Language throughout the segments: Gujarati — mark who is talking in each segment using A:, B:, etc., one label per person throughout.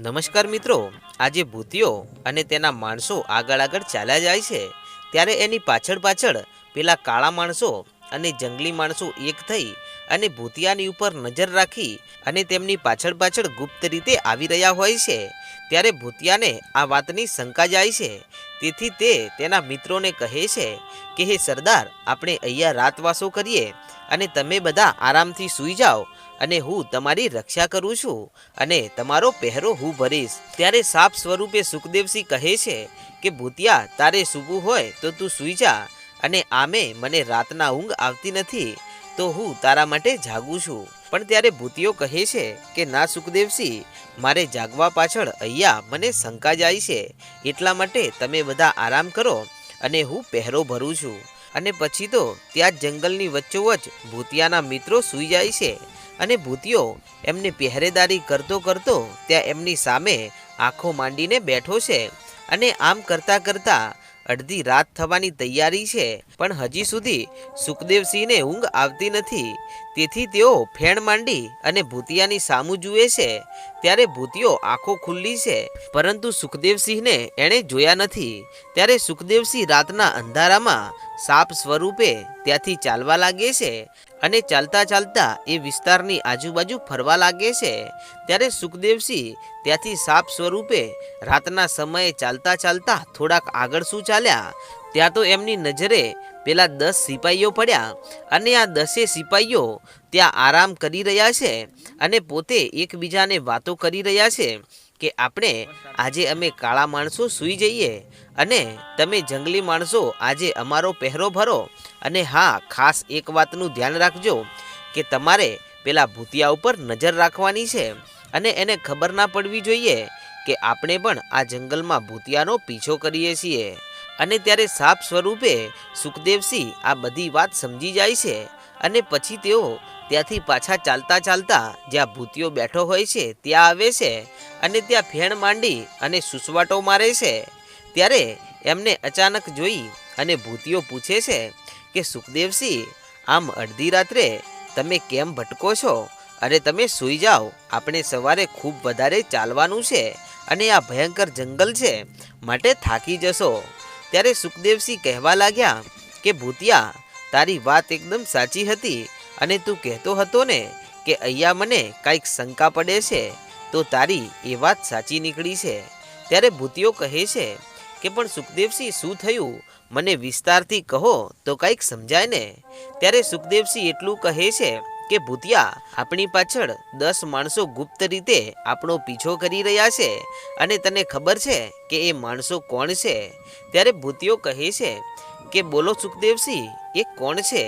A: નમસ્કાર મિત્રો. આજે ભૂતિયો અને તેના માણસો આગળ આગળ ચાલ્યા જાય છે. ત્યારે એની પાછળ પાછળ પેલા કાળા માણસો અને જંગલી માણસો એક થઈ અને ભૂતિયાની ઉપર નજર રાખી અને તેમની પાછળ પાછળ ગુપ્ત રીતે આવી રહ્યા હોય છે. ત્યારે ભૂતિયાને આ વાતની શંકા જાય છે. તેથી તે તેના મિત્રોને કહે છે કે, હે સરદાર, આપણે અહીંયા રાતવાસો કરીએ અને તમે બધા આરામથી સૂઈ જાઓ અને હું તમારી રક્ષા કરું છું અને તમારો પહેરો હું ભરીશ. ત્યારે સાપ સ્વરૂપે સુખદેવસિંહ કહે છે કે, ભૂતિયા, તારે સૂવું હોય તો તું સૂઈ જા અને આમે મને રાતના ઊંઘ આવતી નથી, તો હું તારા માટે જાગું છું. પણ ત્યારે ભૂતિયો કહે છે કે, ના સુખદેવસિંહ, મારે જાગવા પાછળ અહીંયા મને શંકા જાય છે. એટલા માટે તમે બધા આરામ કરો અને હું પહેરો ભરું છું. અને પછી તો ત્યાં જંગલની વચ્ચોવચ ભૂતિયાના મિત્રો સૂઈ જાય છે. અને ભૂતિયો એમને પહેરેદારી કરતો કરતો ત્યાં એમની સામે આંખો માંડીને બેઠો છે અને આમ કરતાં કરતાં અડધી રાત થવાની તૈયારી છે. પણ હજી સુધી સુખદેવસિંહને ઊંઘ આવતી નથી. તેથી તેઓ ફેણ માંડી અને ભૂતિયાની સામું જુએ છે. ત્યારે ભૂતિયો આંખો ખુલ્લી છે. પરંતુ સુખદેવસિંહને એણે જોયા નથી. ત્યારે સુખદેવસિંહ રાતના અંધારામાં સાપ સ્વરૂપે ત્યાંથી ચાલવા લાગે છે. અને ચાલતા ચાલતા એ વિસ્તારની આજુબાજુ ફરવા લાગે છે, ત્યારે સુખદેવસિંહ ત્યાંથી સાપ સ્વરૂપે રાતના સમયે ચાલતા ચાલતા થોડાક આગળ શું ચાલ્યા, ત્યાં તો એમની નજરે પેલા દસ સિપાહીઓ પડ્યા અને આ દસે સિપાહીઓ ત્યાં આરામ કરી રહ્યા છે અને પોતે એકબીજાને વાતો કરી રહ્યા છે કે આપણે આજે અમે કાળા માણસો સૂઈ જઈએ અને તમે જંગલી માણસો આજે અમારો પહેરો ભરો અને હા, ખાસ એક વાતનું ધ્યાન રાખજો કે તમારે પેલા ભૂતિયા ઉપર નજર રાખવાની છે અને એને ખબર ના પડવી જોઈએ કે આપણે પણ આ જંગલમાં ભૂતિયાનો પીછો કરીએ છીએ. અને ત્યારે સાપ સ્વરૂપે સુખદેવસિંહ આ બધી વાત સમજી જાય છે અને પછી તેઓ ત્યાંથી પાછા ચાલતા ચાલતા જ્યાં ભૂતિયો બેઠો હોય છે ત્યાં આવે છે અને ત્યાં ફેણ માંડી અને સુસવાટો મારે છે. ત્યારે એમને અચાનક જોઈ અને ભૂતિયો પૂછે છે કે સુખદેવસિંહ આમ અડધી રાત્રે તમે કેમ ભટકો છો? અરે તમે સૂઈ જાઓ. આપણે સવારે ખૂબ વધારે ચાલવાનું છે અને આ ભયંકર જંગલ છે, માટે થાકી જશો. ત્યારે સુખદેવસિંહ કહેવા લાગ્યા કે, ભૂતિયા, તારી વાત એકદમ સાચી હતી અને તું કહેતો હતો ને કે અહીંયા મને કાંઈક શંકા પડે છે, તો તારી એ વાત સાચી નીકળી છે. ત્યારે ભૂતિયો કહે છે કે, પણ સુખદેવસિંહ શું થયું? મને વિસ્તારથી કહો તો કંઈક સમજાય ને. ત્યારે સુખદેવસિંહ એટલું કહે છે કે, ભૂતિયા, આપણી પાછળ દસ માણસો ગુપ્ત રીતે આપણો પીછો કરી રહ્યા છે અને તને ખબર છે કે એ માણસો કોણ છે? ત્યારે ભૂતિયો કહે છે કે, બોલો સુખદેવસિંહ, એ કોણ છે?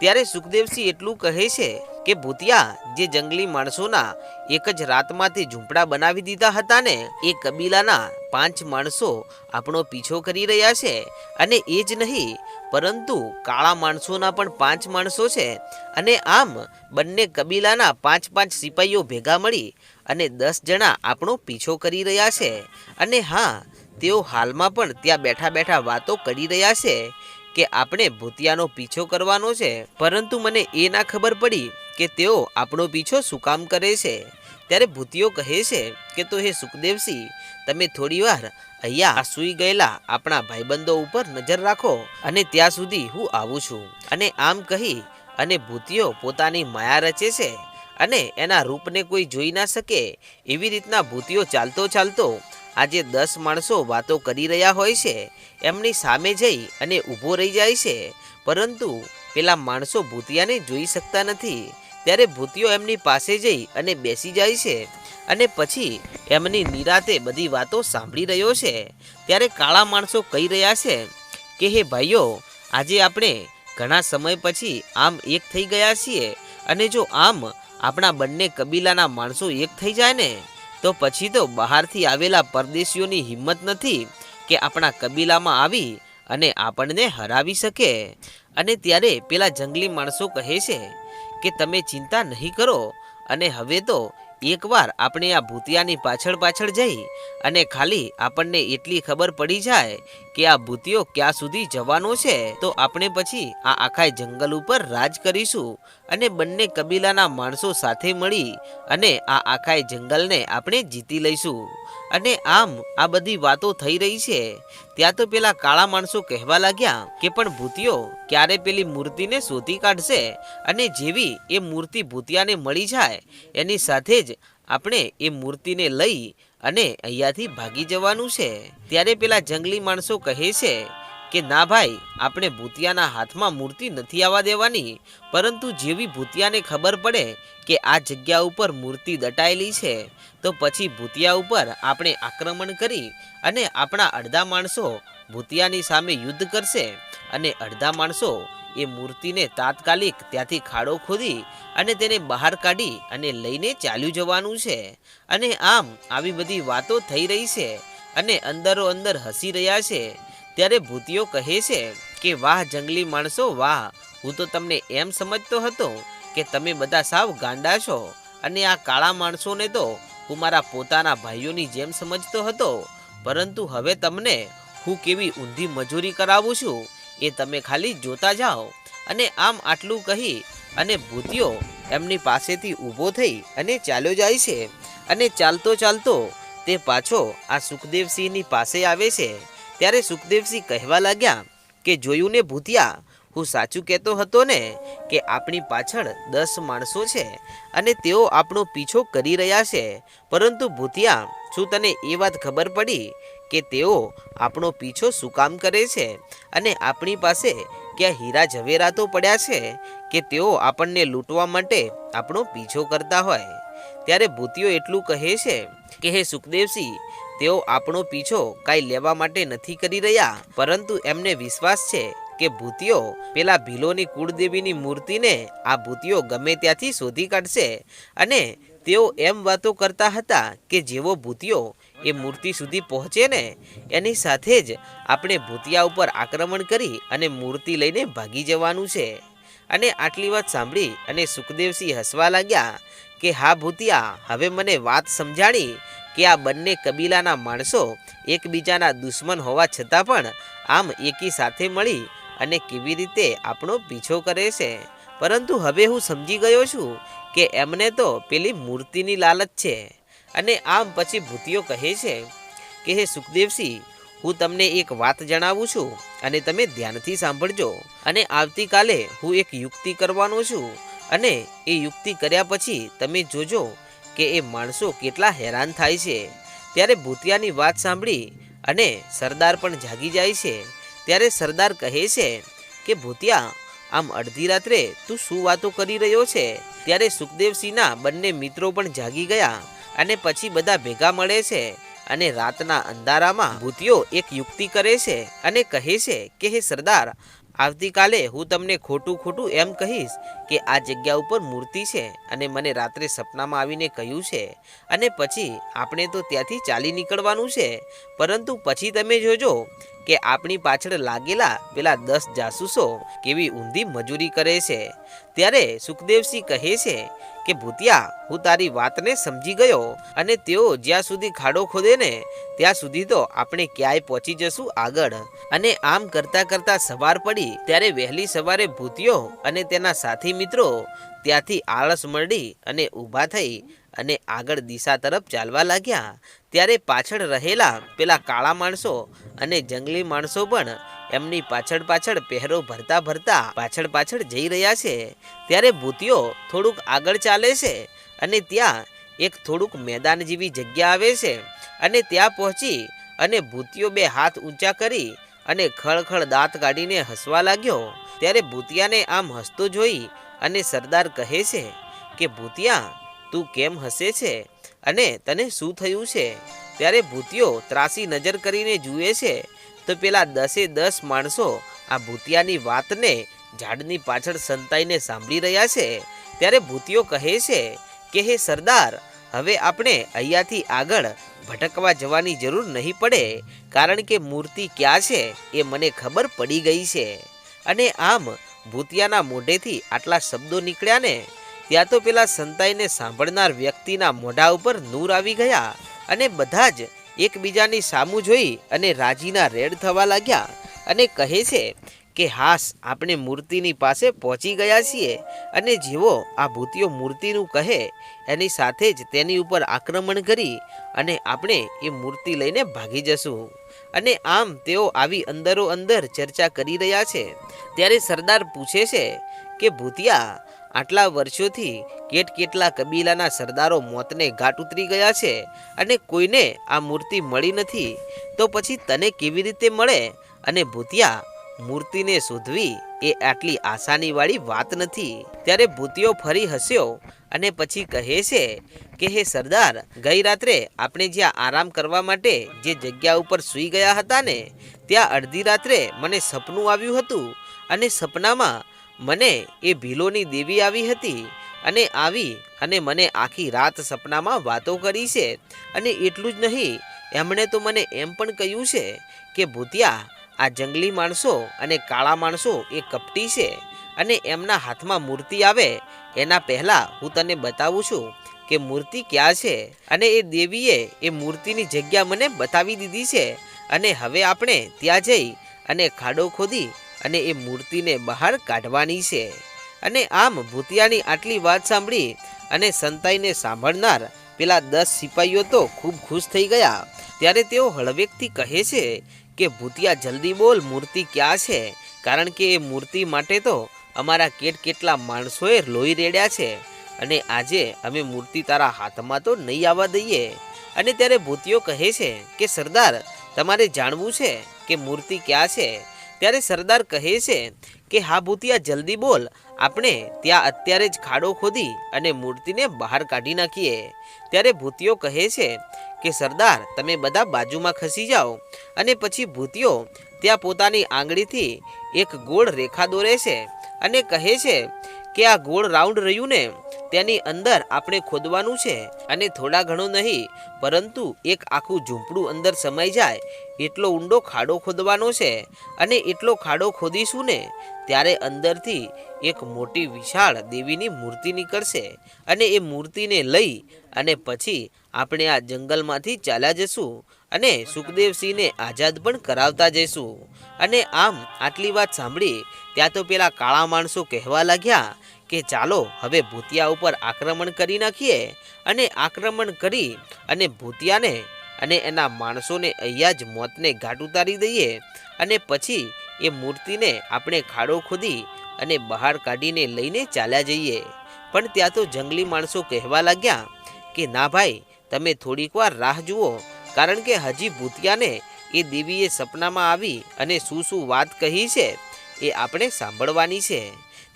A: ત્યારે સુખદેવસિંહ એટલું કહે છે કે ભૂતિયા જે જંગલી માણસોના એક જ રાતમાંથી ઝૂંપડા બનાવી દીધા હતા ને એ કબીલાના પાંચ માણસો આપણો પીછો કરી રહ્યા છે. અને એ જ નહીં, પરંતુ કાળા માણસોના પણ પાંચ માણસો છે. અને આમ બંને કબીલાના પાંચ પાંચ સિપાહીઓ ભેગા મળી અને દસ જણા આપણો પીછો કરી રહ્યા છે. અને હા, તેઓ હાલમાં પણ ત્યાં બેઠા બેઠા વાતો કરી રહ્યા છે કે આપણે ભૂતિયાનો પીછો કરવાનો છે. પરંતુ મને એ ના ખબર પડી કે તેઓ આપણો પીછો શું કામ કરે છે? ત્યારે ભૂતિયો કહે છે કે, તો હે સુખદેવસિંહ, તમે થોડી વાર અહીંયા સૂઈ ગયેલા આપણા ભાઈબંધો ઉપર નજર રાખો અને ત્યાં સુધી હું આવું છું. અને આમ કહી અને ભૂતિયો પોતાની માયા રચે છે અને એના રૂપને કોઈ જોઈ ના શકે એવી રીતના ભૂતિયો ચાલતો ચાલતો આજે દસ માણસો વાતો કરી રહ્યા હોય છે, એમની સામે જઈ અને ઊભો રહી જાય છે, પરંતુ પેલા માણસો ભૂતિયાને જોઈ શકતા નથી. ત્યારે ભૂતિઓ એમની પાસે જઈ અને બેસી જાય છે અને પછી એમની નિરાતે બધી વાતો સાંભળી રહ્યો છે. ત્યારે કાળા માણસો કહી રહ્યા છે કે, હે ભાઈઓ, આજે આપણે ઘણા સમય પછી આમ એક થઈ ગયા છીએ અને જો આમ આપણા બંને કબીલાના માણસો એક થઈ જાય ને, તો પછી તો બહારથી આવેલા પરદેશીઓની હિંમત નથી કે આપણા કબીલામાં આવી અને આપણને હરાવી શકે. અને ત્યારે પેલા જંગલી માણસો કહે છે કે તમે ચિંતા નહીં કરો અને હવે તો એકવાર આપણે આ ભૂતિયાની પાછળ પાછળ જઈ અને ખાલી આપણને એટલી ખબર પડી જાય કે આ ભૂતિયો ક્યાં સુધી જવાનો છે, તો આપણે પછી આ આખા જંગલ ઉપર રાજ કરીશું અને બંને કબીલાના માણસો સાથે મળી અને આ આખા જંગલને આપણે જીતી લઈશું. અને આમ આ બધી વાતો થઈ રહી છે. ત્યાં તો પેલા કાળા માણસો કહેવા લાગ્યા કે, પણ ભૂતિયો ક્યારે પેલી મૂર્તિને શોધી કાઢશે અને જેવી એ મૂર્તિ ભૂતિયાને મળી જાય, એની સાથે જ આપણે એ મૂર્તિને લઈ અને અહીંયાથી ભાગી જવાનું છે. ત્યારે પેલા જંગલી માણસો કહે છે કે ના ભાઈ, આપણે ભૂતિયાના હાથમાં મૂર્તિ નથી આવવા દેવાની, પરંતુ જેવી ભૂતિયાને ખબર પડે કે આ જગ્યા ઉપર મૂર્તિ દટાયેલી છે, તો પછી ભૂતિયા ઉપર આપણે આક્રમણ કરી અને આપણા અડધા માણસો ભૂતિયાની સામે યુદ્ધ કરશે અને અડધા માણસો એ મૂર્તિને તાત્કાલિક ત્યાંથી ખાડો ખોદી અને તેને બહાર કાઢી અને લઈને ચાલ્યું જવાનું છે. અને આમ આવી બધી વાતો થઈ રહી છે અને અંદરો અંદર હસી રહ્યા છે. ત્યારે ભૂતિયો કહે છે કે, વાહ, જંગલી માણસો, વાહ. હું તો તમને એમ સમજતો હતો કે તમે બધા સાવ ગાંડા છો અને આ કાળા માણસોને તો હું મારા પોતાના ભાઈઓની જેમ સમજતો હતો. પરંતુ હવે તમને હું કેવી ઊંધી મજૂરી કરાવું છું એ તમે ખાલી જોતા જાઓ. અને આમ આટલું કહી અને ભૂતિયો એમની પાસેથી ઊભો થઈ અને ચાલ્યો જાય છે. અને ચાલતો ચાલતો તે પાછો આ સુખદેવસિંહની પાસે આવે છે. ત્યારે સુખદેવસિંહ કહેવા લાગ્યા કે જોયું ને ભૂતિયા, હું સાચું કહેતો હતો ને કે આપણી પાછળ દસ માણસો છે અને તેઓ આપણો પીછો કરી રહ્યા છે. પરંતુ ભૂતિયા, શું તને એ વાત ખબર પડી કે તેઓ આપણો પીછો શું કામ કરે છે? અને આપણી પાસે ક્યાં હીરા ઝવેરાતો પડ્યા છે કે તેઓ આપણને લૂંટવા માટે આપણો પીછો કરતા હોય? ત્યારે ભૂતિયો એટલું કહે છે કે, હે સુખદેવસિંહ તેઓ આપણો પીછો કાંઈ લેવા માટે નથી કરી રહ્યા, પરંતુ એમને વિશ્વાસ છે કે ભૂતિઓ પેલા ભીલોની કુળદેવીની મૂર્તિને આ ભૂતિઓ ગમે ત્યાંથી શોધી કાઢશે અને તેઓ એમ વાતો કરતા હતા કે જેવો ભૂતિયો એ મૂર્તિ સુધી પહોંચે ને, એની સાથે જ આપણે ભૂતિયા ઉપર આક્રમણ કરી અને મૂર્તિ લઈને ભાગી જવાનું છે. અને આટલી વાત સાંભળી અને સુખદેવસિંહ હસવા લાગ્યા કે, હા ભૂતિયા, હવે મને વાત સમજાણી કે આ બંને કબીલાના માણસો એકબીજાના દુશ્મન હોવા છતાં પણ આમ એકી સાથે મળી અને કેવી રીતે આપણો પીછો કરે છે. પરંતુ હવે હું સમજી ગયો છું કે એમને તો પેલી મૂર્તિની લાલચ છે અને આમ પછી ભૂતિયો કહે છે કે, હે સુખદેવસિંહ, હું તમને એક વાત જણાવું છું અને તમે ધ્યાનથી સાંભળજો. અને આવતીકાલે હું એક યુક્તિ કરવાનો છું અને એ યુક્તિ કર્યા પછી તમે જોજો કે એ માણસો કેટલા હેરાન થાય છે. ત્યારે ભૂતિયાની વાત સાંભળી અને સરદાર પણ જાગી જાય છે. ત્યારે સરદાર કહે છે કે, ભૂતિયા, આમ અડધી રાત્રે તું શું વાતો કરી રહ્યો છે? ત્યારે સુખદેવસિંહના બંને મિત્રો પણ જાગી ગયા અને પછી બધા ભેગા મળે છે અને રાતના અંધારામાં ભૂતિયો એક યુક્તિ કરે છે અને કહે છે કે, હે સરદાર આવતીકાલે હું તમને ખોટું ખોટું એમ કહીશ કે આ જગ્યા ઉપર મૂર્તિ છે અને મને રાત્રે સપનામાં આવીને કહ્યું છે. અને પછી આપણે તો ત્યાંથી ચાલી નીકળવાનું છે. પરંતુ પછી તમે જોજો કે આપણી પાછળ લાગેલા પેલા દસ જાસૂસો કેવી ઊંધી મજૂરી કરે છે. ત્યારે સુખદેવસિંહ કહે છે કે, ભૂતિયા, હું તારી વાતને સમજી ગયો અને તેઓ જ્યાં સુધી ખાડો ખોદે ને, ત્યાં સુધી તો આપણે ક્યાંય પહોંચી જશું આગળ. અને આમ કરતા કરતા સવાર પડી, ત્યારે વહેલી સવારે ભૂતિયો અને તેના સાથી મિત્રો ત્યાંથી આળસ મળી અને ઊભા થઈ અને આગળ દિશા તરફ ચાલવા લાગ્યા. ત્યારે પાછળ રહેલા પેલા કાળા માણસો અને જંગલી માણસો પણ એમની પાછળ પાછળ પહેરો ભરતા ભરતા પાછળ પાછળ જઈ રહ્યા છે. ત્યારે ભૂતિયો થોડુંક આગળ ચાલે છે અને ત્યાં એક થોડુંક મેદાન જેવી જગ્યા આવે છે અને ત્યાં પહોંચી અને ભૂતિયો બે હાથ ઊંચા કરી અને ખળખળ દાંત કાઢીને હસવા લાગ્યો. ત્યારે ભૂતિયાને આમ હસતો જોઈ અને સરદાર કહે છે કે, ભૂતિયા તું કેમ હસે છે? અને તને શું થયું છે? ત્યારે ભૂતિયો ત્રાસી નજર કરીને જુએ છે. તો પેલા દસે દસ માણસો આ ભૂતિયાની વાતને ઝાડની પાછળ સંતાઈને સાંભળી રહ્યા છે. ત્યારે ભૂતિયો કહે છે કે, હે સરદાર, હવે આપણે અહીંયાથી આગળ ભટકવા જવાની જરૂર નહીં પડે, કારણ કે મૂર્તિ ક્યાં છે એ મને ખબર પડી ગઈ છે. અને આમ ભૂતિયાના મોઢેથી આટલા શબ્દો નીકળ્યા ને ત્યાં તો પેલા સંતાઈને સાંભળનાર વ્યક્તિના મોઢા ઉપર નૂર આવી ગયા અને બધા જ એકબીજાની સામું જોઈ અને રાજીના રેડ થવા લાગ્યા અને કહે છે કે, હાસ, આપણે મૂર્તિની પાસે પહોંચી ગયા છીએ અને જેવો આ ભૂતિયો મૂર્તિનું કહે, એની સાથે જ તેની ઉપર આક્રમણ કરી અને આપણે એ મૂર્તિ લઈને ભાગી જશું. અને આમ તેઓ આવી અંદરો અંદર ચર્ચા કરી રહ્યા છે. ત્યારે સરદાર પૂછે છે કે, ભૂતિયા આટલા વર્ષોથી કેટ કેટલા કબીલાના સરદારો મોતને ઘાટ ઉતરી ગયા છે અને કોઈને આ મૂર્તિ મળી નથી, તો પછી તને કેવી રીતે મળે? અને ભૂતિયા, મૂર્તિને શોધવી એ આટલી આસાનીવાળી વાત નથી. ત્યારે ભૂતિયો ફરી હસ્યો અને પછી કહે છે કે, હે સરદાર, ગઈ રાત્રે આપણે જ્યાં આરામ કરવા માટે જે જગ્યા ઉપર સૂઈ ગયા હતા ને, ત્યાં અડધી રાત્રે મને સપનું આવ્યું હતું અને સપનામાં મને એ ભીલોની દેવી આવી હતી અને આવી અને મને આખી રાત સપનામાં વાતો કરી છે. અને એટલું જ નહીં, એમણે તો મને એમ પણ કહ્યું છે કે, ભૂતિયા, આ જંગલી માણસો અને કાળા માણસો એ કપટી છે અને એમના હાથમાં મૂર્તિ આવે. એના પહેલાં હું તને બતાવું છું કે મૂર્તિ ક્યાં છે અને એ દેવીએ એ મૂર્તિની જગ્યા મને બતાવી દીધી છે. અને હવે આપણે ત્યાં જઈ અને ખાડો ખોદી અને એ મૂર્તિને બહાર કાઢવાની છે. અને આમ ભૂતિયાની આટલી વાત સાંભળી અને સંતાઈને સાંભળનાર પેલા દસ સિપાહીઓ તો ખૂબ ખુશ થઈ ગયા. ત્યારે તેઓ હળવેકથી કહે છે કે, ભૂતિયા, જલ્દી બોલ, મૂર્તિ ક્યાં છે? કારણ કે એ મૂર્તિ માટે તો અમારા કેટ કેટલા માણસોએ લોહી રેડ્યા છે. અને આજે અમે મૂર્તિ તારા હાથમાં તો નહીં આવવા દઈએ. અને ત્યારે ભૂતિયો કહે છે કે, સરદાર, તમારે જાણવું છે કે મૂર્તિ ક્યાં છે? ત્યારે સરદાર કહે છે કે, હા ભૂતિયા, જલ્દી બોલ. આપણે ત્યાં અત્યારે જ ખાડો ખોદી અને મૂર્તિને બહાર કાઢી નાખીએ. ત્યારે ભૂતિયો કહે છે કે, સરદાર, તમે બધા બાજુમાં ખસી જાઓ. અને પછી ભૂતિયો ત્યાં પોતાની આંગળીથી એક ગોળ રેખા દોરે છે અને કહે છે કે, આ ગોળ રાઉન્ડ રહ્યું ને તેની અંદર આપણે ખોદવાનું છે અને થોડા ઘણો નહીં, પરંતુ એક આખું ઝૂંપડું અંદર સમાઈ જાય, એટલો ઊંડો ખાડો ખોદવાનો છે. અને એટલો ખાડો ખોદીશું ને, ત્યારે અંદરથી એક મોટી વિશાળ દેવીની મૂર્તિ નીકળશે. અને એ મૂર્તિને લઈ અને પછી આપણે આ જંગલમાંથી ચાલ્યા જશું અને સુખદેવસિંહને આઝાદ પણ કરાવતા જઈશું. અને આમ આટલી વાત સાંભળી, ત્યાં તો પેલા કાળા માણસો કહેવા લાગ્યા કે ચાલો હવે ભૂતિયા ઉપર આક્રમણ કરી નાખીએ અને આક્રમણ કરી અને ભૂતિયાને અને એના માણસોને અહીંયા જ મોતને ઘાટ ઉતારી દઈએ અને પછી એ મૂર્તિને આપણે ખાડો ખોદી અને બહાર કાઢીને લઈને ચાલ્યા જઈએ. પણ ત્યાં તો જંગલી માણસો કહેવા લાગ્યા કે, ના ભાઈ, તમે થોડીક વાર રાહ જુઓ, કારણ કે હજી ભૂતિયાને એ દેવીએ સપનામાં આવી અને શું શું વાત કહી છે એ આપણે સાંભળવાની છે.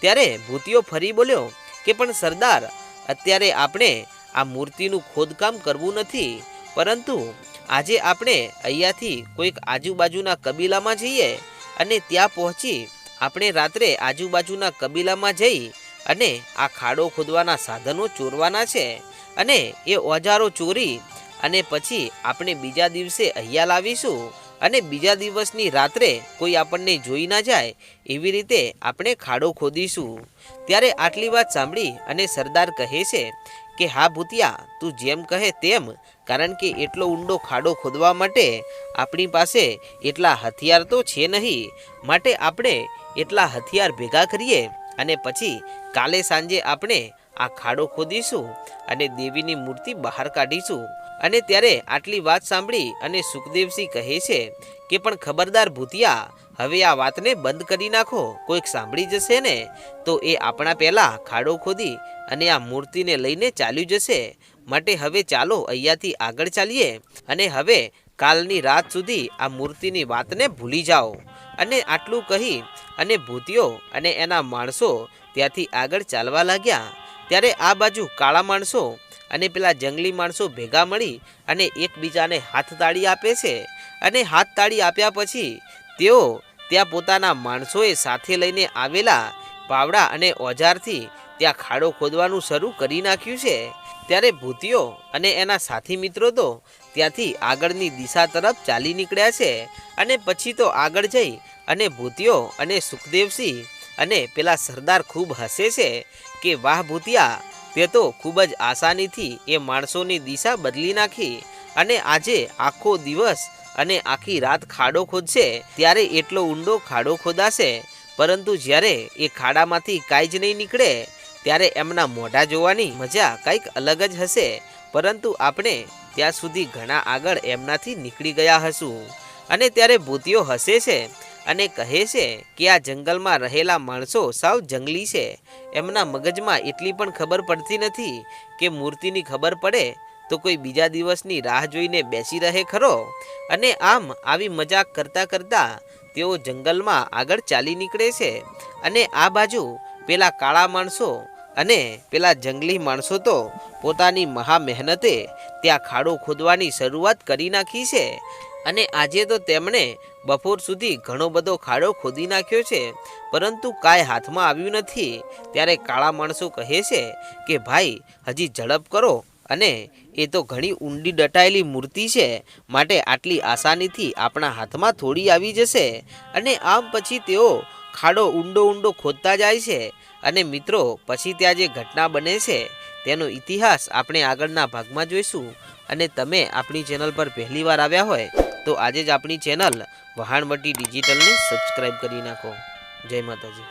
A: ત્યારે ભૂતિયો ફરી બોલ્યો કે, પણ સરદાર, અત્યારે આપણે આ મૂર્તિનું ખોદકામ કરવું નથી. પરંતુ આજે આપણે અહીંયાથી કોઈક આજુબાજુના કબીલામાં જઈએ અને ત્યાં પહોંચી આપણે રાત્રે આજુબાજુના કબીલામાં જઈ અને આ ખાડો ખોદવાના સાધનો ચોરવાના છે અને એ ઓજારો ચોરી અને પછી આપણે બીજા દિવસે અહીંયા લાવીશું. અને બીજા દિવસની રાત્રે કોઈ આપણને જોઈ ના જાય, એવી રીતે આપણે ખાડો ખોદીશું. ત્યારે આટલી વાત સાંભળી અને સરદાર કહે છે કે, હા ભૂતિયા, તું જેમ કહે તેમ, કારણ કે એટલો ઊંડો ખાડો ખોદવા માટે આપણી પાસે એટલા હથિયાર તો છે નહીં. માટે આપણે એટલા હથિયાર ભેગા કરીએ અને પછી કાલે સાંજે આપણે આ ખાડો ખોદીશું અને દેવીની મૂર્તિ બહાર કાઢીશું. અને ત્યારે આટલી વાત સાંભળી અને સુખદેવસિંહ કહે છે કે, પણ ખબરદાર ભૂતિયા, હવે આ વાતને બંધ કરી નાખો. કોઈક સાંભળી જશે ને, તો એ આપણા પહેલાં ખાડો ખોદી અને આ મૂર્તિને લઈને ચાલ્યું જશે. માટે હવે ચાલો અહીંયાથી આગળ ચાલીએ અને હવે કાલની રાત સુધી આ મૂર્તિની વાતને ભૂલી જાઓ. અને આટલું કહી અને ભૂતિઓ અને એના માણસો ત્યાંથી આગળ ચાલવા લાગ્યા. ત્યારે આ બાજુ કાળા માણસો અને પેલા જંગલી માણસો ભેગા મળી અને એકબીજાને હાથ તાળી આપે છે. અને હાથ તાળી આપ્યા પછી તેઓ ત્યાં પોતાના માણસોએ સાથે લઈને આવેલા પાવડા અને ઓજારથી ત્યાં ખાડો ખોદવાનું શરૂ કરી નાખ્યું છે. ત્યારે ભૂતિયો અને એના સાથી મિત્રો તો ત્યાંથી આગળની દિશા તરફ ચાલી નીકળ્યા છે અને પછી તો આગળ જઈ અને ભૂતિયો અને સુખદેવસિંહ અને પેલા સરદાર ખૂબ હસે છે કે, વાહ ભૂતિયા તે તો ખૂબ જ આસાનીથી એ માણસોની દિશા બદલી નાખી અને આજે આખો દિવસ અને આખી રાત ખાડો ખોદશે, ત્યારે એટલો ઊંડો ખાડો ખોદાશે. પરંતુ જ્યારે એ ખાડામાંથી કાંઈ જ નહીં નીકળે, ત્યારે એમના મોઢા જોવાની મજા કંઈક અલગ જ હશે. પરંતુ આપણે ત્યાં સુધી ઘણા આગળ એમનાથી નીકળી ગયા હશું. અને ત્યારે ભૂતિઓ હસે છે. અને કહે છે કે આ જંગલમાં રહેલા માણસો સાવ જંગલી છે. એમના મગજમાં એટલી પણ ખબર પડતી નથી કે મૂર્તિની ખબર પડે તો કોઈ બીજા દિવસની રાહ જોઈને બેસી રહે ખરો. અને આમ આવી મજાક કરતાં કરતાં તેઓ જંગલમાં આગળ ચાલી નીકળે છે. અને આ બાજુ પેલા કાળા માણસો અને પેલા જંગલી માણસો તો પોતાની મહા મહેનતે ત્યાં ખાડો ખોદવાની શરૂઆત કરી નાખી છે. અને આજે તો તેમણે બપોર સુધી ઘણો બધો ખાડો ખોદી નાખ્યો છે. પરંતુ કાંઈ હાથમાં આવ્યું નથી. ત્યારે કાળા માણસો કહે છે કે, ભાઈ, હજી ઝડપ કરો. અને એ તો ઘણી ઊંડી દટાયેલી મૂર્તિ છે. માટે આટલી આસાનીથી આપણા હાથમાં થોડી આવી જશે. અને આમ પછી તેઓ ખાડો ઊંડો ઊંડો ખોદતા જાય છે. અને મિત્રો, પછી ત્યાં જે ઘટના બને છે, તેનો ઇતિહાસ આપણે આગળના ભાગમાં જોઈશું. અને તમે આપણી ચેનલ પર પહેલીવાર આવ્યા હોય તો આજે જ આપણી ચેનલ વહાણવટી ડિજિટલને સબસ્ક્રાઈબ કરી નાખો. જય માતાજી.